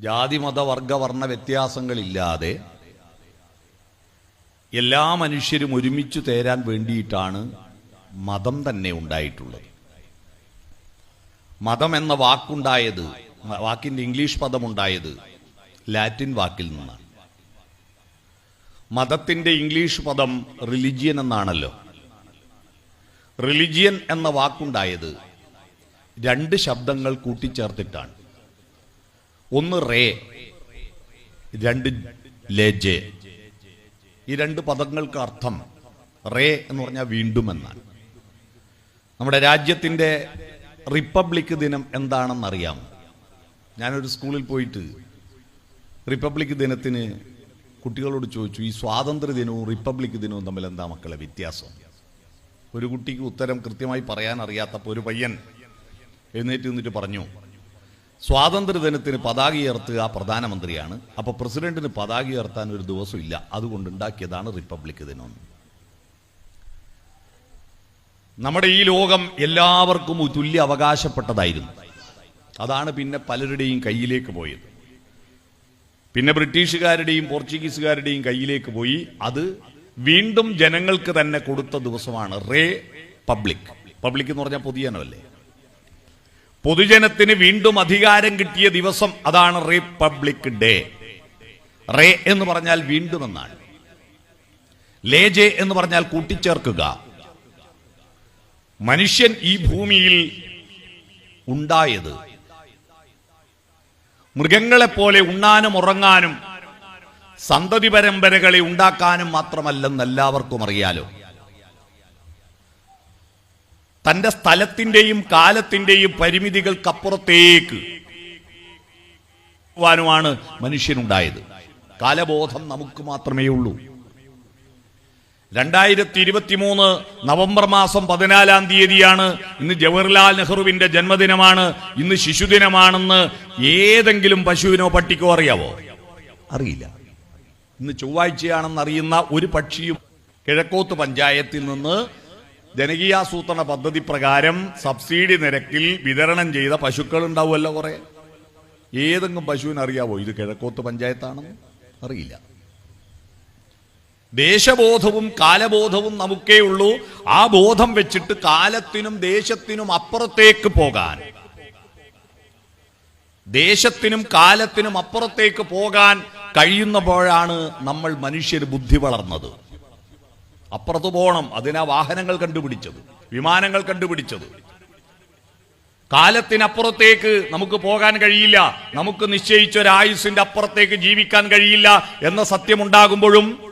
ജാതി മത വർഗവർണ വ്യത്യാസങ്ങളില്ലാതെ എല്ലാ മനുഷ്യരും ഒരുമിച്ച് തേരാൻ വേണ്ടിയിട്ടാണ് മതം തന്നെ ഉണ്ടായിട്ടുള്ളത്. മതം എന്ന വാക്കുണ്ടായത് വാക്കിന്റെ ഇംഗ്ലീഷ് പദമുണ്ടായത് ലാറ്റിൻ വാക്കിൽ നിന്നാണ്. മതത്തിന്റെ ഇംഗ്ലീഷ് പദം റിലിജിയൻ എന്നാണല്ലോ. റിലിജിയൻ എന്ന വാക്കുണ്ടായത് രണ്ട് ശബ്ദങ്ങൾ കൂട്ടിച്ചേർത്തിട്ടാണ്. ഒന്ന് റേ രണ്ട് ലേജെ ഈ രണ്ട് പദങ്ങൾക്ക് അർത്ഥം റേ എന്ന് പറഞ്ഞാൽ വീണ്ടും എന്നാണ്. നമ്മുടെ രാജ്യത്തിന്റെ റിപ്പബ്ലിക് ദിനം എന്താണെന്നറിയാം ഞാനൊരു സ്കൂളിൽ പോയിട്ട് റിപ്പബ്ലിക് ദിനത്തിന് കുട്ടികളോട് ചോദിച്ചു ഈ സ്വാതന്ത്ര്യ ദിനവും റിപ്പബ്ലിക് ദിനവും തമ്മിൽ എന്താ മക്കളെ വ്യത്യാസം? ഒരു കുട്ടിക്ക് ഉത്തരം കൃത്യമായി പറയാൻ അറിയാത്തപ്പോൾ ഒരു പയ്യൻ എഴുന്നേറ്റ് നിന്നിട്ട് പറഞ്ഞു സ്വാതന്ത്ര്യ ദിനത്തിന് പതാക ഉയർത്തുക പ്രധാനമന്ത്രിയാണ്. അപ്പോൾ പ്രസിഡന്റിന് പതാക ഉയർത്താൻ ഒരു ദിവസം ഇല്ല. അതുകൊണ്ട് ഉണ്ടാക്കിയതാണ് റിപ്പബ്ലിക് ദിനം. നമ്മുടെ ഈ ലോകം എല്ലാവർക്കും തുല്യ അവകാശപ്പെട്ടതായിരുന്നു. അതാണ് പിന്നെ പലരുടെയും കയ്യിലേക്ക് പോയത്. പിന്നെ ബ്രിട്ടീഷുകാരുടെയും പോർച്ചുഗീസുകാരുടെയും കയ്യിലേക്ക് പോയി. അത് വീണ്ടും ജനങ്ങൾക്ക് തന്നെ കൊടുത്ത ദിവസമാണ് റേ പബ്ലിക് പബ്ലിക് എന്ന് പറഞ്ഞാൽ പൊതുജനമല്ലേ? പൊതുജനത്തിന് വീണ്ടും അധികാരം കിട്ടിയ ദിവസം അതാണ് റിപ്പബ്ലിക് ഡേ റേ എന്ന് പറഞ്ഞാൽ വീണ്ടും എന്നാണ് ലേജെ എന്ന് പറഞ്ഞാൽ കൂട്ടിച്ചേർക്കുക. മനുഷ്യൻ ഈ ഭൂമിയിൽ ഉണ്ടായത് മൃഗങ്ങളെപ്പോലെ ഉണ്ണാനും ഉറങ്ങാനും സന്തതി പരമ്പരകളെ ഉണ്ടാക്കാനും മാത്രമല്ലെന്ന് എല്ലാവർക്കും അറിയാലോ. തന്റെ സ്ഥലത്തിന്റെയും കാലത്തിന്റെയും പരിമിതികൾക്കപ്പുറത്തേക്ക് വാനുമാണ് മനുഷ്യനുണ്ടായത്. കാലബോധം നമുക്ക് മാത്രമേ ഉള്ളൂ രണ്ടായിരത്തി ഇരുപത്തി മൂന്ന് നവംബർ മാസം പതിനാലാം തീയതിയാണ് ഇന്ന് ജവഹർലാൽ നെഹ്റുവിന്റെ ജന്മദിനമാണ് ഇന്ന് ശിശുദിനമാണെന്ന് ഏതെങ്കിലും പശുവിനോ പട്ടിക്കോ അറിയാവോ? അറിയില്ല. ഇന്ന് ചൊവ്വാഴ്ചയാണെന്ന് അറിയുന്ന ഒരു പക്ഷിയും കിഴക്കോത്ത് പഞ്ചായത്തിൽ നിന്ന് ജനകീയാസൂത്രണ പദ്ധതി പ്രകാരം സബ്സിഡി നിരക്കിൽ വിതരണം ചെയ്ത പശുക്കൾ ഉണ്ടാവുമല്ലോ കുറെ? ഏതെങ്കിലും പശുവിന് അറിയാവോ? ഇത് കിഴക്കോത്ത് പഞ്ചായത്താണെന്ന്? അറിയില്ല. ദേശബോധവും കാലബോധവും നമുക്കേ ഉള്ളൂ. ആ ബോധം വെച്ചിട്ട് കാലത്തിനും ദേശത്തിനും അപ്പുറത്തേക്ക് പോകാൻ. ദേശത്തിനും കാലത്തിനും അപ്പുറത്തേക്ക് പോകാൻ കഴിയുന്നപ്പോഴാണ് നമ്മൾ മനുഷ്യർ ബുദ്ധി വളർന്നത്. അപ്പുറത്ത് പോകണം. അതിനാ വാഹനങ്ങൾ കണ്ടുപിടിച്ചത്. വിമാനങ്ങൾ കണ്ടുപിടിച്ചത്. കാലത്തിനപ്പുറത്തേക്ക് നമുക്ക് പോകാൻ കഴിയില്ല. നമുക്ക് നിശ്ചയിച്ച ഒരു ആയുസിന്റെ അപ്പുറത്തേക്ക് ജീവിക്കാൻ കഴിയില്ല എന്ന സത്യമുണ്ടാകുമ്പോഴും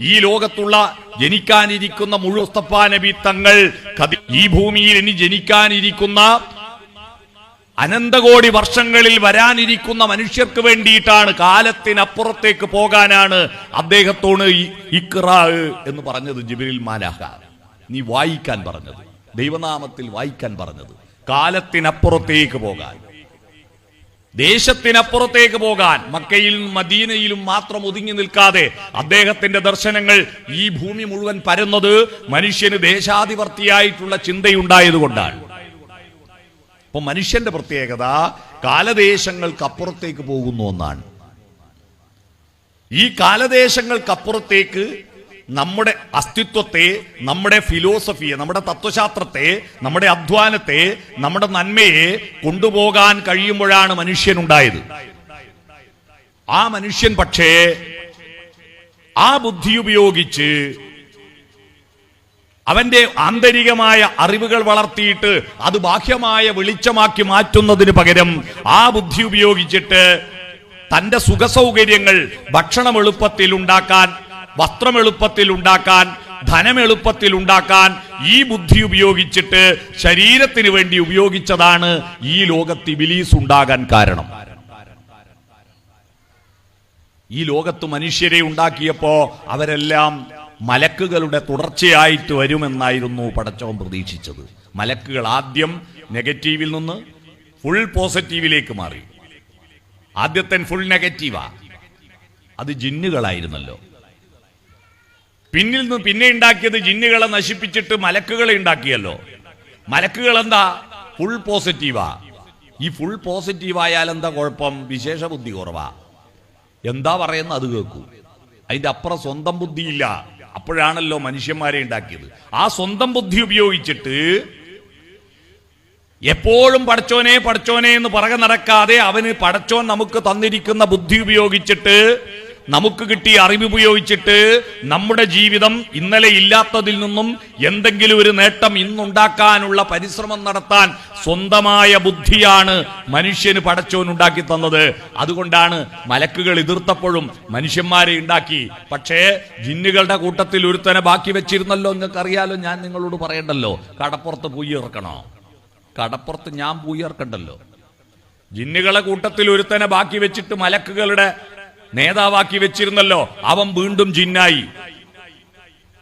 ഈ ലോകത്തുള്ള ജനിക്കാനിരിക്കുന്ന മുഴുസ്തഫ നബി തങ്ങൾ ഈ ഭൂമിയിൽ ഇനി ജനിക്കാനിരിക്കുന്ന അനന്തകോടി വർഷങ്ങളിൽ വരാനിരിക്കുന്ന മനുഷ്യർക്ക് വേണ്ടിയിട്ടാണ് കാലത്തിനപ്പുറത്തേക്ക് പോകാനാണ് അദ്ദേഹത്തോട് ഇക്റാ എന്ന് പറഞ്ഞത് ജിബിരിൽ മാലാഹ നീ വായിക്കാൻ പറഞ്ഞത്. ദൈവനാമത്തിൽ വായിക്കാൻ പറഞ്ഞത്. കാലത്തിനപ്പുറത്തേക്ക് പോകാൻ. ദേശത്തിനപ്പുറത്തേക്ക് പോകാൻ. മക്കയിലും മദീനയിലും മാത്രം ഒതുങ്ങി നിൽക്കാതെ അദ്ദേഹത്തിന്റെ ദർശനങ്ങൾ ഈ ഭൂമി മുഴുവൻ പരന്നത് മനുഷ്യന് ദേശാധിപർത്തിയായിട്ടുള്ള ചിന്തയുണ്ടായതുകൊണ്ടാണ്. അപ്പൊ മനുഷ്യന്റെ പ്രത്യേകത കാലദേശങ്ങൾക്കപ്പുറത്തേക്ക് പോകുന്നു എന്നാണ്. ഈ കാലദേശങ്ങൾക്കപ്പുറത്തേക്ക് നമ്മുടെ അസ്തിത്വത്തെ നമ്മുടെ ഫിലോസഫിയെ നമ്മുടെ തത്വശാസ്ത്രത്തെ നമ്മുടെ അധ്വാനത്തെ നമ്മുടെ നന്മയെ കൊണ്ടുപോകാൻ കഴിയുമ്പോഴാണ് മനുഷ്യനുണ്ടായത്. ആ മനുഷ്യൻ പക്ഷേ ആ ബുദ്ധി ഉപയോഗിച്ച് അവന്റെ ആന്തരികമായ അറിവുകൾ വളർത്തിയിട്ട് അത് ബാഹ്യമായ വെളിച്ചമാക്കി മാറ്റുന്നതിന് പകരം ആ ബുദ്ധി ഉപയോഗിച്ചിട്ട് തന്റെ സുഖസൗകര്യങ്ങൾ ഭക്ഷണം എളുപ്പത്തിൽ ഉണ്ടാക്കാൻ വസ്ത്രം എളുപ്പത്തിൽ ഉണ്ടാക്കാൻ ധനം എളുപ്പത്തിൽ ഉണ്ടാക്കാൻ ഈ ബുദ്ധി ഉപയോഗിച്ചിട്ട് ശരീരത്തിന് വേണ്ടി ഉപയോഗിച്ചതാണ് ഈ ലോകത്ത് ഇബിലീസ് ഉണ്ടാകാൻ കാരണം. ഈ ലോകത്ത് മനുഷ്യരെ ഉണ്ടാക്കിയപ്പോ അവരെല്ലാം മലക്കുകളുടെ തുടർച്ചയായിട്ട് വരുമെന്നായിരുന്നു പടച്ചവൻ പ്രതീക്ഷിച്ചത്. മലക്കുകൾ ആദ്യം നെഗറ്റീവിൽ നിന്ന് ഫുൾ പോസിറ്റീവിലേക്ക് മാറി. ആദ്യത്തെ ഫുൾ നെഗറ്റീവാ അത് ജിന്നുകളായിരുന്നല്ലോ. പിന്നിൽ നിന്ന് പിന്നെ ഉണ്ടാക്കിയത് ജിന്നുകളെ നശിപ്പിച്ചിട്ട് മലക്കുകളെ ഉണ്ടാക്കിയല്ലോ. മലക്കുകൾ എന്താ? ഫുൾ പോസിറ്റീവാ ഈ ഫുൾ പോസിറ്റീവ് ആയാൽ എന്താ കുഴപ്പം? വിശേഷ ബുദ്ധി കുറവാ. എന്താ പറയുന്നത് അത് കേൾക്കൂ. അതിന്റെ അപ്പുറം സ്വന്തം ബുദ്ധിയില്ല. അപ്പോഴാണല്ലോ മനുഷ്യന്മാരെ ഉണ്ടാക്കിയത്. ആ സ്വന്തം ബുദ്ധി ഉപയോഗിച്ചിട്ട് എപ്പോഴും പടച്ചോനെ പടച്ചോനെ എന്ന് പറക നടക്കാതെ അവന് പടച്ചോൻ നമുക്ക് തന്നിരിക്കുന്ന ബുദ്ധി ഉപയോഗിച്ചിട്ട് നമുക്ക് കിട്ടിയ അറിവ് ഉപയോഗിച്ചിട്ട് നമ്മുടെ ജീവിതം ഇന്നലെ ഇല്ലാത്തതിൽ നിന്നും എന്തെങ്കിലും ഒരു നേട്ടം ഇന്നുണ്ടാക്കാനുള്ള പരിശ്രമം നടത്താൻ സ്വന്തമായ ബുദ്ധിയാണ് മനുഷ്യന് പടച്ചോൻ ഉണ്ടാക്കി തന്നത്. അതുകൊണ്ടാണ് മലക്കുകൾ എതിർത്തപ്പോഴും മനുഷ്യന്മാരെ ഉണ്ടാക്കി. പക്ഷേ ജിന്നുകളുടെ കൂട്ടത്തിൽ ഒരുത്തനെ ബാക്കി വെച്ചിരുന്നല്ലോ നിങ്ങൾക്കറിയാലോ ഞാൻ നിങ്ങളോട് പറയണ്ടല്ലോ കടപ്പുറത്ത് പൂയി ഇറക്കണോ? കടപ്പുറത്ത് ഞാൻ പൂയർക്കണ്ടല്ലോ ജിന്നുകളെ കൂട്ടത്തിൽ ഒരുത്തനെ ബാക്കി വെച്ചിട്ട് മലക്കുകളുടെ നേതാവാക്കി വെച്ചിരുന്നല്ലോ. അവൻ വീണ്ടും ജിന്നായി.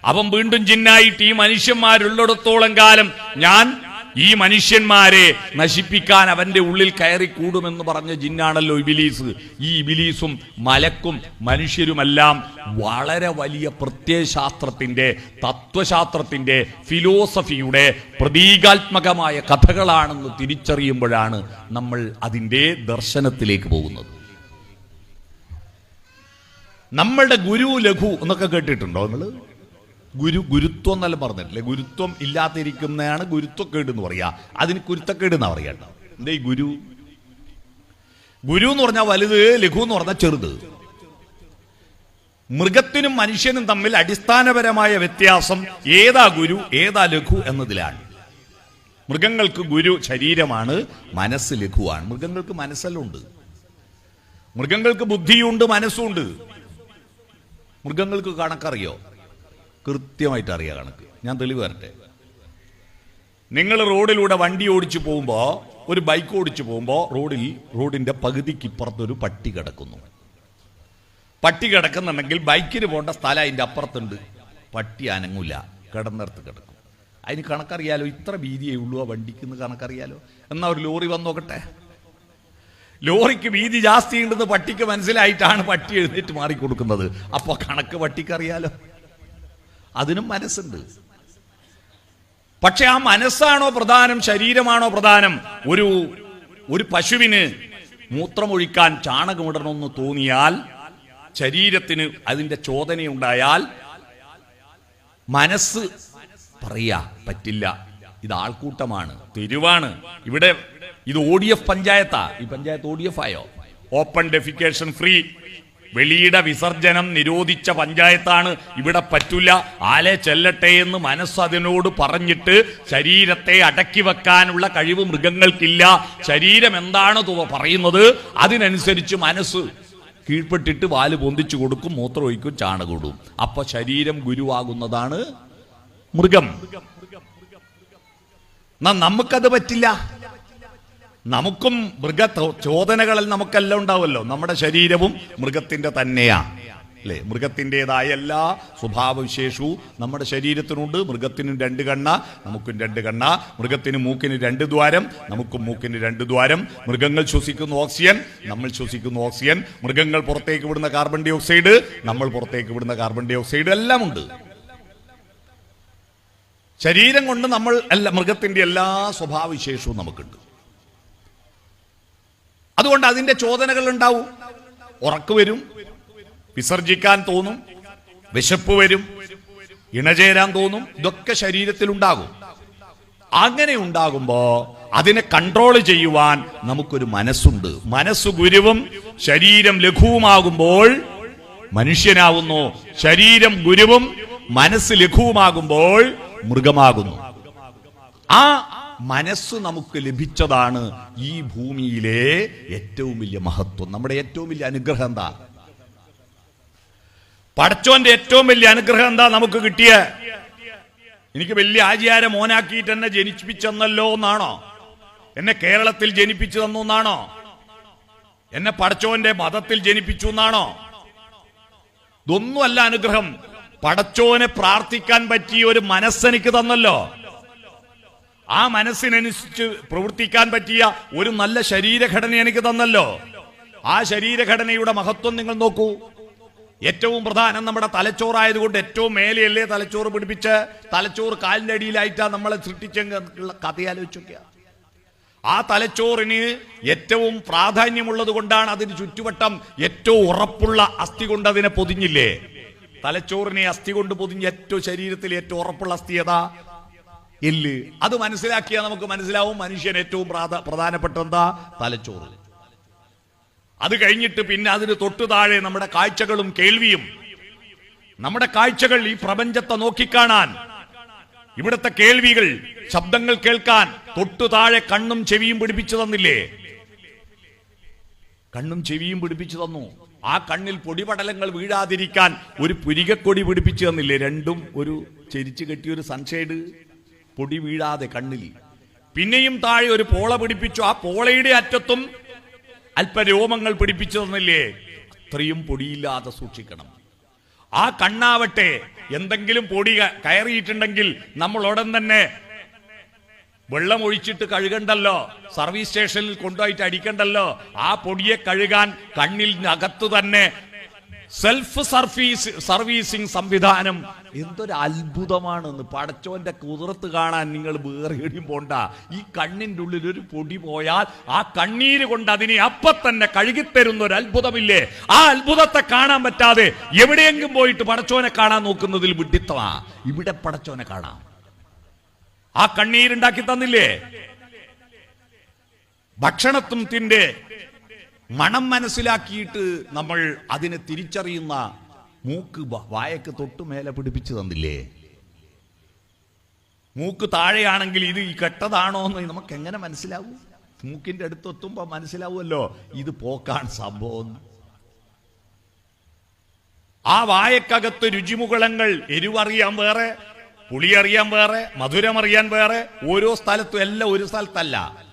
അവൻ വീണ്ടും ജിന്നായിട്ട് ഈ മനുഷ്യന്മാരുള്ളിടത്തോളം കാലം ഞാൻ ഈ മനുഷ്യന്മാരെ നശിപ്പിക്കാൻ അവന്റെ ഉള്ളിൽ കയറി കൂടുമെന്ന് പറഞ്ഞ ജിന്നാണല്ലോ ഇബിലീസ്. ഈ ഇബിലീസും മലക്കും മനുഷ്യരുമെല്ലാം വളരെ വലിയ പ്രത്യയശാസ്ത്രത്തിന്റെ തത്വശാസ്ത്രത്തിന്റെ ഫിലോസഫിയുടെ പ്രതീകാത്മകമായ കഥകളാണെന്ന് തിരിച്ചറിയുമ്പോഴാണ് നമ്മൾ അതിന്റെ ദർശനത്തിലേക്ക് പോകുന്നത്. നമ്മളുടെ ഗുരു ലഘു എന്നൊക്കെ കേട്ടിട്ടുണ്ടോ നിങ്ങൾ? ഗുരു ഗുരുത്വം എന്നല്ല പറഞ്ഞിട്ടില്ലേ? ഗുരുത്വം ഇല്ലാതിരിക്കുന്നതാണ് ഗുരുത്വക്കേട് എന്ന് പറയാ. അതിന് കുരുത്തക്കേട് എന്നാ പറയാ എന്തേ ഗുരു? ഗുരു എന്ന് പറഞ്ഞാൽ വലുത് ലഘു എന്ന് പറഞ്ഞാൽ ചെറുത്. മൃഗത്തിനും മനുഷ്യനും തമ്മിൽ അടിസ്ഥാനപരമായ വ്യത്യാസം ഏതാ ഗുരു ഏതാ ലഘു എന്നതിലാണ്. മൃഗങ്ങൾക്ക് ഗുരു ശരീരമാണ് മനസ്സ് ലഘുവാണ്. മൃഗങ്ങൾക്ക് മനസ്സെല്ലാം ഉണ്ട് മൃഗങ്ങൾക്ക് ബുദ്ധിയുണ്ട് മനസ്സുണ്ട്. മൃഗങ്ങൾക്ക് കണക്കറിയോ? കൃത്യമായിട്ട് അറിയാം കണക്ക്. ഞാൻ തെളിവ് വരട്ടെ നിങ്ങൾ റോഡിലൂടെ വണ്ടി ഓടിച്ചു പോകുമ്പോൾ ഒരു ബൈക്ക് ഓടിച്ചു പോകുമ്പോൾ റോഡിൽ റോഡിന്റെ പകുതിക്ക് ഇപ്പുറത്തൊരു പട്ടി കിടക്കുന്നു. പട്ടി കിടക്കുന്നുണ്ടെങ്കിൽ ബൈക്കിന് പോകേണ്ട സ്ഥലം അതിന്റെ അപ്പുറത്തുണ്ട്. പട്ടി അനങ്ങൂല. കിടന്നിടത്ത് കിടക്കും. അതിന് കണക്കറിയാലോ? ഇത്ര വീതിയേ ഉള്ളൂ ആ വണ്ടിക്ക് എന്ന് കണക്കറിയാലോ? എന്നാ ഒരു ലോറി വന്ന് നോക്കട്ടെ. ലോറിക്ക് വീതി ജാസ്തി ഉണ്ടെന്ന് പട്ടിക്ക് മനസ്സിലായിട്ടാണ് പട്ടി എഴുന്നേറ്റ് മാറിക്കൊടുക്കുന്നത്. അപ്പോൾ കണക്ക് പട്ടിക്കറിയാലോ? അതിനും മനസ്സുണ്ട്. പക്ഷെ ആ മനസ്സാണോ പ്രധാനം? ശരീരമാണോ പ്രധാനം? ഒരു ഒരു പശുവിന് മൂത്രമൊഴിക്കാൻ ചാണകമിടണമെന്ന് തോന്നിയാൽ ശരീരത്തിന് അതിന്റെ ചോദനയുണ്ടായാൽ മനസ്സ് പറയാ പറ്റില്ല. ഇത് ആൾക്കൂട്ടമാണ് തെരുവാണ്. ഇവിടെ ഇത് ഒ ഡി എഫ് പഞ്ചായത്താ. ഈ പഞ്ചായത്ത് ഒ ഡി എഫ് ആയോ? ഓപ്പൺ ഡെഫിക്കേഷൻ ഫ്രീ വെളിയിട വിസർജനം നിരോധിച്ച പഞ്ചായത്താണ്. ഇവിടെ പറ്റില്ല ആലെ ചെല്ലട്ടെ എന്ന് മനസ്സ് അതിനോട് പറഞ്ഞിട്ട് ശരീരത്തെ അടക്കി വെക്കാനുള്ള കഴിവ് മൃഗങ്ങൾക്കില്ല. ശരീരം എന്താണ് തുവ പറയുന്നത് അതിനനുസരിച്ച് മനസ്സ് കീഴ്പ്പെട്ടിട്ട് വാൽ പൊന്തിച്ചു കൊടുക്കും മൂത്രം ഒഴിക്കും ചാണകിടും അപ്പൊ ശരീരം ഗുരുവാകുന്നതാണ് മൃഗം. എന്നാ നമുക്കത് പറ്റില്ല. നമുക്കും മൃഗ ചോദനകളിൽ നമുക്കെല്ലാം ഉണ്ടാവുമല്ലോ. നമ്മുടെ ശരീരവും മൃഗത്തിന്റെ തന്നെയാ. അല്ലേ? മൃഗത്തിന്റെതായ എല്ലാ സ്വഭാവവിശേഷവും നമ്മുടെ ശരീരത്തിനുണ്ട്. മൃഗത്തിനും രണ്ട് കണ്ണ നമുക്കും രണ്ട് കണ്ണ. മൃഗത്തിന് മൂക്കിന് രണ്ട് ദ്വാരം നമുക്കും മൂക്കിന് രണ്ട് ദ്വാരം. മൃഗങ്ങൾ ശ്വസിക്കുന്ന ഓക്സിജൻ നമ്മൾ ശ്വസിക്കുന്ന ഓക്സിജൻ. മൃഗങ്ങൾ പുറത്തേക്ക് വിടുന്ന കാർബൺ ഡൈ ഓക്സൈഡ് നമ്മൾ പുറത്തേക്ക് വിടുന്ന കാർബൺ ഡൈ ഓക്സൈഡ് എല്ലാം ഉണ്ട്. ശരീരം കൊണ്ട് നമ്മൾ എല്ലാ മൃഗത്തിന്റെ എല്ലാ സ്വഭാവവിശേഷവും നമുക്കുണ്ട്. അതുകൊണ്ട് അതിന്റെ ചോദനകൾ ഉണ്ടാവും. ഉറക്കു വരും വിസർജിക്കാൻ തോന്നും വിശപ്പ് വരും ഇണചേരാൻ തോന്നും ഇതൊക്കെ ശരീരത്തിൽ ഉണ്ടാകും. അങ്ങനെ ഉണ്ടാകുമ്പോ അതിനെ കൺട്രോൾ ചെയ്യുവാൻ നമുക്കൊരു മനസ്സുണ്ട്. മനസ്സ് ഗുരുവും ശരീരം ലഘുവുമാകുമ്പോൾ മനുഷ്യനാവുന്നു. ശരീരം ഗുരുവും മനസ്സ് ലഘുവുമാകുമ്പോൾ മൃഗമാകുന്നു. ആ മനസ്സ് നമുക്ക് ലഭിച്ചതാണ് ഈ ഭൂമിയിലെ ഏറ്റവും വലിയ മഹത്വം. നമ്മുടെ ഏറ്റവും വലിയ അനുഗ്രഹം എന്താ? പടച്ചോന്റെ ഏറ്റവും വലിയ അനുഗ്രഹം എന്താ നമുക്ക് കിട്ടിയ? എനിക്ക് വലിയ ആചാര മോനാക്കിയിട്ട് എന്നെ ജനിപ്പിച്ചെന്നല്ലോ എന്നാണോ? എന്നെ കേരളത്തിൽ ജനിപ്പിച്ചു തന്നു എന്നാണോ? എന്നെ പടച്ചോന്റെ മതത്തിൽ ജനിപ്പിച്ചു എന്നാണോ? ഇതൊന്നുമല്ല അനുഗ്രഹം. പടച്ചോനെ പ്രാർത്ഥിക്കാൻ പറ്റിയ ഒരു മനസ്സെനിക്ക് തന്നല്ലോ. ആ മനസ്സിനനുസരിച്ച് പ്രവർത്തിക്കാൻ പറ്റിയ ഒരു നല്ല ശരീരഘടന എനിക്ക് തന്നല്ലോ. ആ ശരീരഘടനയുടെ മഹത്വം നിങ്ങൾ നോക്കൂ. ഏറ്റവും പ്രധാനം നമ്മുടെ തലച്ചോറായതുകൊണ്ട് ഏറ്റവും മേലെയല്ലേ തലച്ചോറ് പിടിപ്പിച്ച്? തലച്ചോറ് കാലിന്റെ അടിയിലായിട്ടാ നമ്മളെ സൃഷ്ടിച്ചെങ്കിൽ കഥയാലോചിച്ചൊക്കെ ആ തലച്ചോറിന് ഏറ്റവും പ്രാധാന്യമുള്ളത് കൊണ്ടാണ് അതിന് ചുറ്റുവട്ടം ഏറ്റവും ഉറപ്പുള്ള അസ്ഥി കൊണ്ട് അതിനെ പൊതിഞ്ഞില്ലേ? തലച്ചോറിനെ അസ്ഥി കൊണ്ട് പൊതിഞ്ഞ് ഏറ്റവും ശരീരത്തിൽ ഏറ്റവും ഉറപ്പുള്ള അസ്ഥി ഏതാ? എല്ല്. അത് മനസ്സിലാക്കിയാൽ നമുക്ക് മനസ്സിലാവും. മനുഷ്യൻ ഏറ്റവും പ്രാധ- പ്രധാനപ്പെട്ട എന്താ? തലച്ചോറ്. അത് കഴിഞ്ഞിട്ട് പിന്നെ അതിന് തൊട്ടു താഴെ നമ്മുടെ കാഴ്ചകളും കേൾവിയും. നമ്മുടെ കാഴ്ചകൾ ഈ പ്രപഞ്ചത്തെ നോക്കിക്കാണാൻ. ഇവിടുത്തെ കേൾവികൾ ശബ്ദങ്ങൾ കേൾക്കാൻ തൊട്ടു താഴെ കണ്ണും ചെവിയും പിടിപ്പിച്ചു തന്നില്ലേ? കണ്ണും ചെവിയും പിടിപ്പിച്ചു തന്നു. ആ കണ്ണിൽ പൊടിപടലങ്ങൾ വീഴാതിരിക്കാൻ ഒരു പുരികക്കൊടി പിടിപ്പിച്ചു തന്നില്ലേ? രണ്ടും ഒരു ചെരിച്ചു കെട്ടിയൊരു സൺഷെയ്ഡ് പൊടി വീഴാതെ കണ്ണിൽ. പിന്നെയും താഴെ ഒരു പോള പിടിപ്പിച്ചു. ആ പോളയുടെ അറ്റത്തും അല്പ രോമങ്ങൾ പിടിപ്പിച്ചു തന്നില്ലേ? അത്രയും പൊടിയില്ലാതെ സൂക്ഷിക്കണം. ആ കണ്ണാവട്ടെ എന്തെങ്കിലും പൊടി കയറിയിട്ടുണ്ടെങ്കിൽ നമ്മൾ ഉടൻ തന്നെ വെള്ളം ഒഴിച്ചിട്ട് കഴുകണ്ടല്ലോ. സർവീസ് സ്റ്റേഷനിൽ കൊണ്ടുപോയിട്ട് അടിക്കണ്ടല്ലോ. ആ പൊടിയെ കഴുകാൻ കണ്ണിൽ അകത്തു തന്നെ സെൽഫ് സർഫീസ് സർവീസിംഗ് സംവിധാനം. എന്തൊരു അത്ഭുതമാണെന്ന് പടച്ചോന്റെ കുതിർത്ത് കാണാൻ നിങ്ങൾ വേറെ എടിയും പോണ്ട. ഈ കണ്ണിന്റെ ഉള്ളിൽ ഒരു പൊടി പോയാൽ ആ കണ്ണീര് കൊണ്ട് അതിനെ അപ്പം തന്നെ കഴുകിത്തരുന്ന ഒരു അത്ഭുതമില്ലേ? ആ അത്ഭുതത്തെ കാണാൻ പറ്റാതെ എവിടെയെങ്കിലും പോയിട്ട് പടച്ചോനെ കാണാൻ നോക്കുന്നതിൽ വിഡിത്തമാ ഇവിടെ പടച്ചോനെ കാണാം. ആ കണ്ണീരുണ്ടാക്കി തന്നില്ലേ? ഭക്ഷണത്തിന്റെ മണം മനസ്സിലാക്കിയിട്ട് നമ്മൾ അതിനെ തിരിച്ചറിയുന്ന മൂക്ക് വായക്ക് തൊട്ട് മേലെ പിടിപ്പിച്ചു തന്നില്ലേ? മൂക്ക് താഴെയാണെങ്കിൽ ഇത് ഈ കെട്ടതാണോ എന്ന് നമുക്ക് എങ്ങനെ മനസ്സിലാവും? മൂക്കിന്റെ അടുത്ത് അടുത്തെത്തുമ്പോ മനസ്സിലാവുമല്ലോ ഇത് പോക്കാൻ സംഭവം ആ വായക്കകത്ത് രുചിമുകളങ്ങൾ എരിവറിയാൻ വേറെ പുളിയറിയാൻ വേറെ മധുരമറിയാൻ വേറെ ഓരോ സ്ഥലത്തും എല്ലാം ഒരു സ്ഥലത്തല്ല.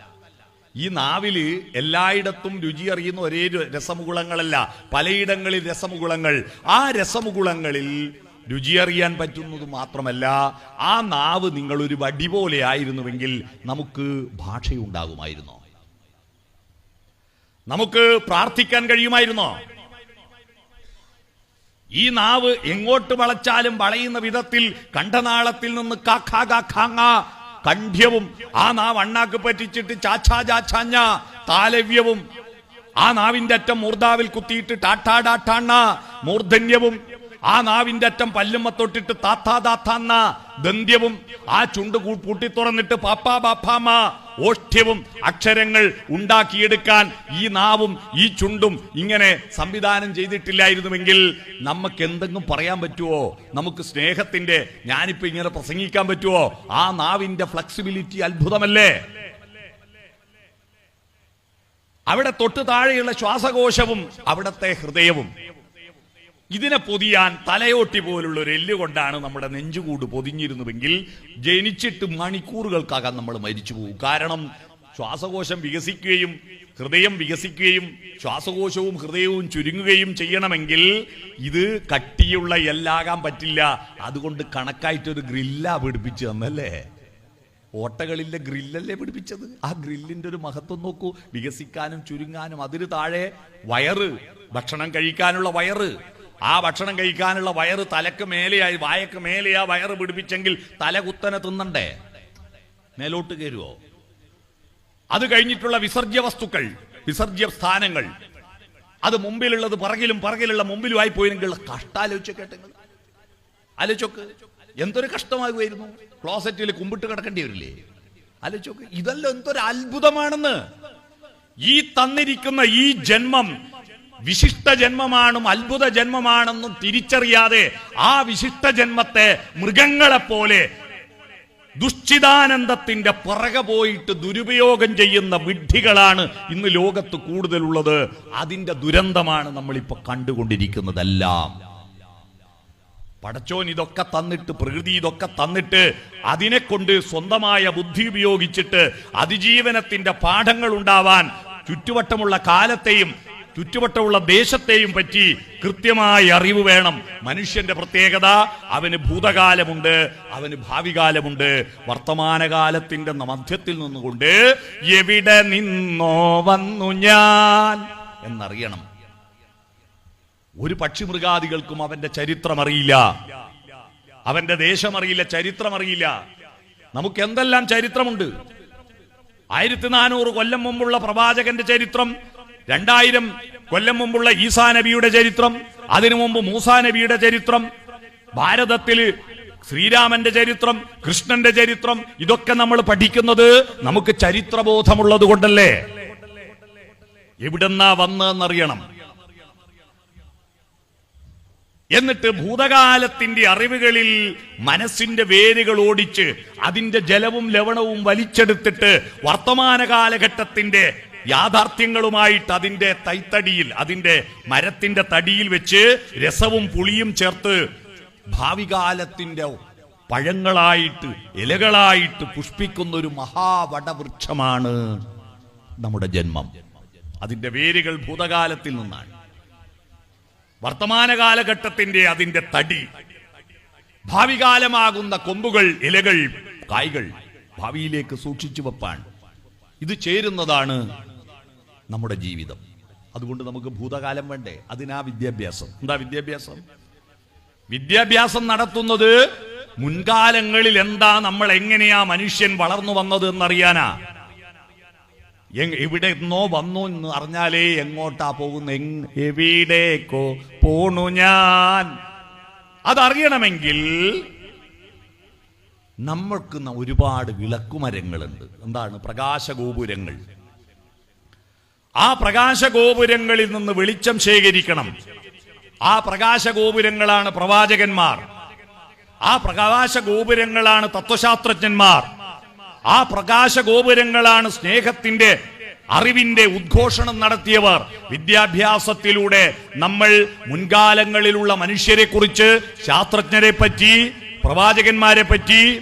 ഈ നാവിൽ എല്ലായിടത്തും രുചി അറിയുന്ന ഒരേ രസമുകുളങ്ങളല്ല പലയിടങ്ങളിൽ രസമുകുളങ്ങൾ. ആ രസമുകുളങ്ങളിൽ രുചി അറിയാൻ പറ്റുന്നത് മാത്രമല്ല ആ നാവ് നിങ്ങളൊരു വടി പോലെ ആയിരുന്നുവെങ്കിൽ നമുക്ക് ഭാഷയുണ്ടാകുമായിരുന്നോ? നമുക്ക് പ്രാർത്ഥിക്കാൻ കഴിയുമായിരുന്നോ? ഈ നാവ് എങ്ങോട്ട് വളച്ചാലും വളയുന്ന വിധത്തിൽ കണ്ഠനാളത്തിൽ നിന്ന് കാഖാങ്ങ കണ്ഠ്യവും ആ നാവ് അണ്ണാക്ക് പറ്റിച്ചിട്ട് ചാച്ചാ ചാച്ചാഞ്ഞ താലവ്യവും ആ നാവിന്റെ അറ്റം മൂർധാവിൽ കുത്തിയിട്ട് ടാട്ടാ ടാട്ടാണ്ണ മൂർധന്യവും ആ നാവിന്റെ അറ്റം പല്ലുമ്മ തൊട്ടിട്ട് താത്താ താത്താന്ന ദന്ത്യവും ആ ചുണ്ട് പൂട്ടി തുറന്നിട്ട് പാപ്പാ ബാപ്പാമ ഓഷ്ഠ്യവും അക്ഷരങ്ങൾ ഉണ്ടാക്കിയെടുക്കാൻ ഈ നാവും ഈ ചുണ്ടും ഇങ്ങനെ സംവിധാനം ചെയ്തിട്ടില്ലായിരുന്നുവെങ്കിൽ നമുക്ക് എന്തെങ്കിലും പറയാൻ പറ്റുമോ നമുക്ക് സ്നേഹത്തിന്റെ ഞാനിപ്പോ ഇങ്ങനെ പ്രസംഗിക്കാൻ പറ്റുമോ ആ നാവിന്റെ ഫ്ലെക്സിബിലിറ്റി അത്ഭുതമല്ലേ? അവിടെ തൊട്ടു താഴെയുള്ള ശ്വാസകോശവും അവിടത്തെ ഹൃദയവും. ഇതിനെ പൊതിയാൻ തലയോട്ടി പോലുള്ള ഒരു എല്ല് കൊണ്ടാണ് നമ്മുടെ നെഞ്ചുകൂട് പൊതിഞ്ഞിരുന്നുവെങ്കിൽ ജനിച്ചിട്ട് മണിക്കൂറുകൾക്കകം നമ്മൾ മരിച്ചു പോകും കാരണം ശ്വാസകോശം വികസിക്കുകയും ഹൃദയം വികസിക്കുകയും ശ്വാസകോശവും ഹൃദയവും ചുരുങ്ങുകയും ചെയ്യണമെങ്കിൽ ഇത് കട്ടിയുള്ള എല്ലാകാൻ പറ്റില്ല. അതുകൊണ്ട് കണക്കായിട്ടൊരു ഗ്രില്ല പിടിപ്പിച്ചു തന്നല്ലേ? ഓട്ടകളിലെ ഗ്രില്ലല്ലേ പിടിപ്പിച്ചത്? ആ ഗ്രില്ലിന്റെ ഒരു മഹത്വം നോക്കൂ. വികസിക്കാനും ചുരുങ്ങാനും അതിന് താഴെ വയറ് ഭക്ഷണം കഴിക്കാനുള്ള വയറ് ആ ഭക്ഷണം കഴിക്കാനുള്ള വയറ് തലക്ക് മേലെയായി വായക്ക് മേലെയാ വയറ് പിടിപ്പിച്ചെങ്കിൽ തല കുത്തനെ തിന്നണ്ടേ? മേലോട്ട് കയറുവോ? അത് കഴിഞ്ഞിട്ടുള്ള വിസർജ്യ വസ്തുക്കൾ വിസർജ്യ സ്ഥാനങ്ങൾ. അത് മുമ്പിലുള്ളത് പറകിലും പറകിലുള്ള മുമ്പിലുമായി പോയെങ്കിൽ കഷ്ടാലോചിച്ച് കേട്ടെങ്കിൽ. ആലോചിച്ചോക്ക്. എന്തൊരു കഷ്ടമാകുമായിരുന്നു? ക്ലോസറ്റിൽ കുമ്പിട്ട് കിടക്കേണ്ടി വരില്ലേ? ആലോചിച്ചോക്ക്. ഇതെല്ലാം എന്തൊരു അത്ഭുതമാണെന്ന്. ഈ തന്നിരിക്കുന്ന ഈ ജന്മം വിശിഷ്ട ജന്മമാണും അത്ഭുത ജന്മമാണെന്നും തിരിച്ചറിയാതെ ആ വിശിഷ്ട ജന്മത്തെ മൃഗങ്ങളെപ്പോലെ ദുശ്ചിതാനന്ദത്തിന്റെ പുറകെ പോയിട്ട് ദുരുപയോഗം ചെയ്യുന്ന വിഡ്ഢികളാണ് ഇന്ന് ലോകത്ത് കൂടുതലുള്ളത്. അതിന്റെ ദുരന്തമാണ് നമ്മളിപ്പോ കണ്ടുകൊണ്ടിരിക്കുന്നതെല്ലാം. പടച്ചോൻ ഇതൊക്കെ തന്നിട്ട് പ്രകൃതി ഇതൊക്കെ തന്നിട്ട് അതിനെ കൊണ്ട് സ്വന്തമായ ബുദ്ധി ഉപയോഗിച്ചിട്ട് അതിജീവനത്തിന്റെ പാഠങ്ങൾ ഉണ്ടാവാൻ ചുറ്റുവട്ടമുള്ള കാലത്തെയും ചുറ്റുവട്ടമുള്ള ദേശത്തെയും പറ്റി കൃത്യമായ അറിവ് വേണം. മനുഷ്യന്റെ പ്രത്യേകത അവന് ഭൂതകാലമുണ്ട് അവന് ഭാവികാലമുണ്ട്. വർത്തമാനകാലത്തിന്റെ മധ്യത്തിൽ നിന്നുകൊണ്ട് എവിടെ നിന്നോ വന്നു ഞാൻ എന്നറിയണം. ഒരു പക്ഷി മൃഗാദികൾക്കും അവന്റെ ചരിത്രം അറിയില്ല അവന്റെ ദേശം അറിയില്ല ചരിത്രം അറിയില്ല നമുക്ക് എന്തെല്ലാം ചരിത്രമുണ്ട്? ആയിരത്തി നാനൂറ് കൊല്ലം മുമ്പുള്ള പ്രവാചകന്റെ ചരിത്രം രണ്ടായിരം കൊല്ലം മുമ്പുള്ള ഈസാ നബിയുടെ ചരിത്രം അതിനു മുമ്പ് മൂസാ നബിയുടെ ചരിത്രം ഭാരതത്തിൽ ശ്രീരാമന്റെ ചരിത്രം കൃഷ്ണന്റെ ചരിത്രം ഇതൊക്കെ നമ്മൾ പഠിക്കുന്നത് നമുക്ക് ചരിത്രബോധമുള്ളത് കൊണ്ടല്ലേ? എവിടെന്നാ വന്നതെന്നറിയണം. എന്നിട്ട് ഭൂതകാലത്തിന്റെ അറിവുകളിൽ മനസ്സിന്റെ വേരുകൾ ഓടിച്ച് അതിന്റെ ജലവും ലവണവും വലിച്ചെടുത്തിട്ട് വർത്തമാന കാലഘട്ടത്തിന്റെ യാഥാർത്ഥ്യങ്ങളുമായിട്ട് അതിന്റെ തൈത്തടിയിൽ അതിന്റെ മരത്തിന്റെ തടിയിൽ വെച്ച് രസവും പുളിയും ചേർത്ത് ഭാവികാലത്തിന്റെ പഴങ്ങളായിട്ട് ഇലകളായിട്ട് പുഷ്പിക്കുന്ന ഒരു മഹാവടവൃക്ഷമാണ് നമ്മുടെ ജന്മം. അതിന്റെ വേരുകൾ ഭൂതകാലത്തിൽ നിന്നാണ്. വർത്തമാന കാലഘട്ടത്തിന്റെ അതിന്റെ തടി ഭാവികാലമാകുന്ന കൊമ്പുകൾ ഇലകൾ കായ്കൾ ഭാവിയിലേക്ക് സൂക്ഷിച്ചു വെപ്പാണ് ഇത് ചേരുന്നതാണ് നമ്മുടെ ജീവിതം. അതുകൊണ്ട് നമുക്ക് ഭൂതകാലം വേണ്ടേ? അതിനാ വിദ്യാഭ്യാസം. എന്താ വിദ്യാഭ്യാസം? വിദ്യാഭ്യാസം നടത്തുന്നത് മുൻകാലങ്ങളിൽ എന്താ നമ്മൾ എങ്ങനെയാ മനുഷ്യൻ വളർന്നു വന്നത് എന്നറിയാനാ? എവിടെ നിന്നോ വന്നു എന്ന് അറിഞ്ഞാലേ എങ്ങോട്ടാ പോകുന്ന? എവിടേക്കോ പോണു ഞാൻ. അതറിയണമെങ്കിൽ നമ്മൾക്ക് ഒരുപാട് വിളക്കുമരങ്ങളുണ്ട്. എന്താണ്? പ്രകാശഗോപുരങ്ങൾ. ആ പ്രകാശഗോപുരങ്ങളിൽ നിന്ന് വെളിച്ചം ശേഖരിക്കണം. ആ പ്രകാശഗോപുരങ്ങളാണ് പ്രവാചകന്മാർ. ആ പ്രകാശഗോപുരങ്ങളാണ് തത്വശാസ്ത്രജ്ഞന്മാർ. ആ പ്രകാശഗോപുരങ്ങളാണ് സ്നേഹത്തിന്റെ അറിവിന്റെ ഉദ്ഘോഷണം നടത്തിയവർ. വിദ്യാഭ്യാസത്തിലൂടെ നമ്മൾ മുൻകാലങ്ങളിലുള്ള മനുഷ്യരെ കുറിച്ച് ശാസ്ത്രജ്ഞരെ പറ്റി പ്രവാചകന്മാരെ പറ്റി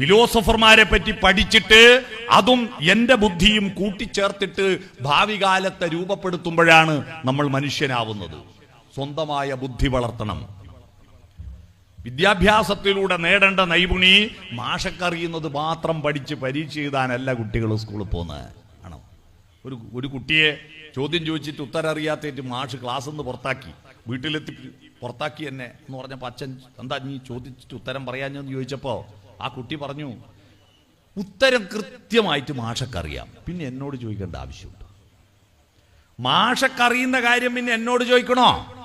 ഫിലോസഫർമാരെ പറ്റി പഠിച്ചിട്ട് അതും എന്റെ ബുദ്ധിയും കൂട്ടിച്ചേർത്തിട്ട് ഭാവി കാലത്തെ രൂപപ്പെടുത്തുമ്പോഴാണ് നമ്മൾ മനുഷ്യനാവുന്നത്. സ്വന്തമായ ബുദ്ധി വളർത്തണം. വിദ്യാഭ്യാസത്തിലൂടെ നേടേണ്ട നൈപുണി മാഷക്കറിയുന്നത് മാത്രം പഠിച്ച് പരീക്ഷ എഴുതാനല്ല കുട്ടികൾ സ്കൂളിൽ പോകുന്നത് ആണോ? ഒരു ഒരു കുട്ടിയെ ചോദ്യം ചോദിച്ചിട്ട് ഉത്തരം അറിയാത്തേറ്റ് മാഷ് ക്ലാസ് നിന്ന് പുറത്താക്കി. വീട്ടിലെത്തി പുറത്താക്കി എന്നെ എന്ന് പറഞ്ഞപ്പോൾ അച്ഛൻ എന്താ നീ ചോദിച്ചിട്ട് ഉത്തരം പറയാഞ്ഞെന്ന് ചോദിച്ചപ്പോ ആ കുട്ടി പറഞ്ഞു ഉത്തരം കൃത്യമായിട്ട് മാഷക്കറിയാം. പിന്നെ എന്നോട് ചോദിക്കേണ്ട ആവശ്യമുണ്ട്. മാഷക്കറിയുന്ന കാര്യം പിന്നെ എന്നോട് ചോദിക്കണോ?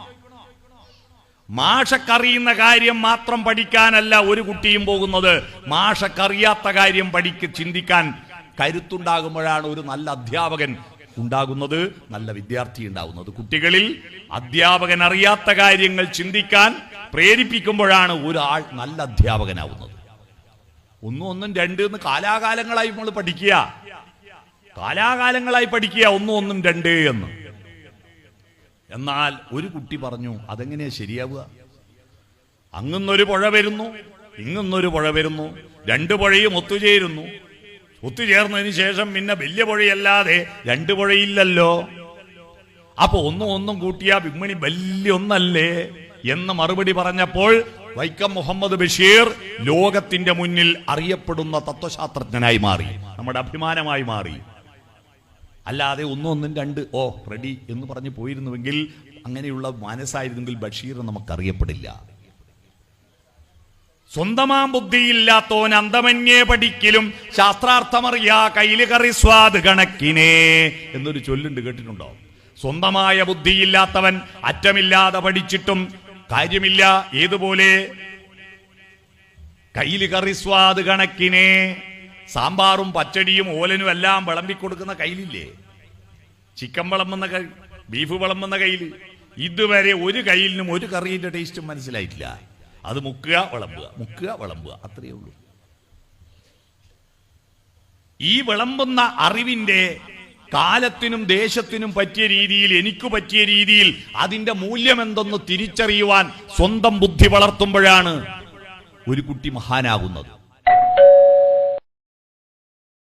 മാഷക്കറിയുന്ന കാര്യം മാത്രം പഠിക്കാനല്ല ഒരു കുട്ടിയും പോകുന്നത്. മാഷക്കറിയാത്ത കാര്യം പഠിക്ക് ചിന്തിക്കാൻ കരുത്തുണ്ടാകുമ്പോഴാണ് ഒരു നല്ല അധ്യാപകൻ ഉണ്ടാകുന്നത് നല്ല വിദ്യാർത്ഥി ഉണ്ടാകുന്നത്. കുട്ടികളിൽ അധ്യാപകൻ അറിയാത്ത കാര്യങ്ങൾ ചിന്തിക്കാൻ പ്രേരിപ്പിക്കുമ്പോഴാണ് ഒരാൾ നല്ല അധ്യാപകനാവുന്നത്. ഒന്നും ഒന്നും രണ്ട് എന്ന് കാലാകാലങ്ങളായി നമ്മൾ പഠിക്കുക. കാലാകാലങ്ങളായി പഠിക്കുക ഒന്നും ഒന്നും രണ്ട് എന്ന്. എന്നാൽ ഒരു കുട്ടി പറഞ്ഞു അതെങ്ങനെയാ ശരിയാവുക? അങ്ങുന്നൊരു പുഴ വരുന്നു ഇങ്ങുന്നൊരു പുഴ വരുന്നു രണ്ട് പുഴയും ഒത്തുചേരുന്നു. ഒത്തുചേർന്നതിന് ശേഷം പിന്നെ വലിയ പുഴയല്ലാതെ രണ്ട് പുഴയില്ലല്ലോ. അപ്പൊ ഒന്നും ഒന്നും കൂട്ടിയാ ബിഗ്മണി വലിയ ഒന്നല്ലേ എന്ന് മറുപടി പറഞ്ഞപ്പോൾ വൈക്കം മുഹമ്മദ് ബഷീർ ലോകത്തിന്റെ മുന്നിൽ അറിയപ്പെടുന്ന തത്വശാസ്ത്രജ്ഞനായി മാറി. നമ്മുടെ അഭിമാനമായി മാറി. അല്ലാതെ ഒന്നും ഒന്നും രണ്ട് ഓ റെഡി എന്ന് പറഞ്ഞു പോയിരുന്നുവെങ്കിൽ അങ്ങനെയുള്ള മനസ്സായിരുന്നെങ്കിൽ ബഷീർ നമുക്കറിയപ്പെടില്ല. സ്വന്തമാം ബുദ്ധിയില്ലാത്തോൻ അന്തമന്യേ പഠിക്കലും ശാസ്ത്രാർത്ഥമറിയാ കയ്യിൽ കറി സ്വാദ് കണക്കിനേ എന്നൊരു ചൊല്ലുണ്ട് കേട്ടിട്ടുണ്ടോ? സ്വന്തമായ ബുദ്ധിയില്ലാത്തവൻ അറ്റമില്ലാതെ പഠിച്ചിട്ടും കാര്യമില്ല ഏതുപോലെ? കയ്യിൽ കറി സ്വാദ് കണക്കിനെ സാമ്പാറും പച്ചടിയും ഓലനും എല്ലാം വിളമ്പിക്കൊടുക്കുന്ന കയ്യിലില്ലേ? ചിക്കൻ വിളമ്പുന്ന കൈ ബീഫ് വിളമ്പുന്ന കയ്യിൽ ഇതുവരെ ഒരു കയ്യിലിനും ഒരു കറിയുടെ ടേസ്റ്റും മനസ്സിലായിട്ടില്ല. അത് മുക്കുക വിളമ്പുക മുക്കുക വിളമ്പുക. അത്രയേ ഉള്ളൂ. ഈ വിളമ്പുന്ന അറിവിന്റെ കാലത്തിനും ദേശത്തിനും പറ്റിയ രീതിയിൽ എനിക്ക് പറ്റിയ രീതിയിൽ അതിന്റെ മൂല്യം എന്തെന്ന് തിരിച്ചറിയുവാൻ സ്വന്തം ബുദ്ധി വളർത്തുമ്പോഴാണ് ഒരു കുട്ടി മഹാനാകുന്നത്.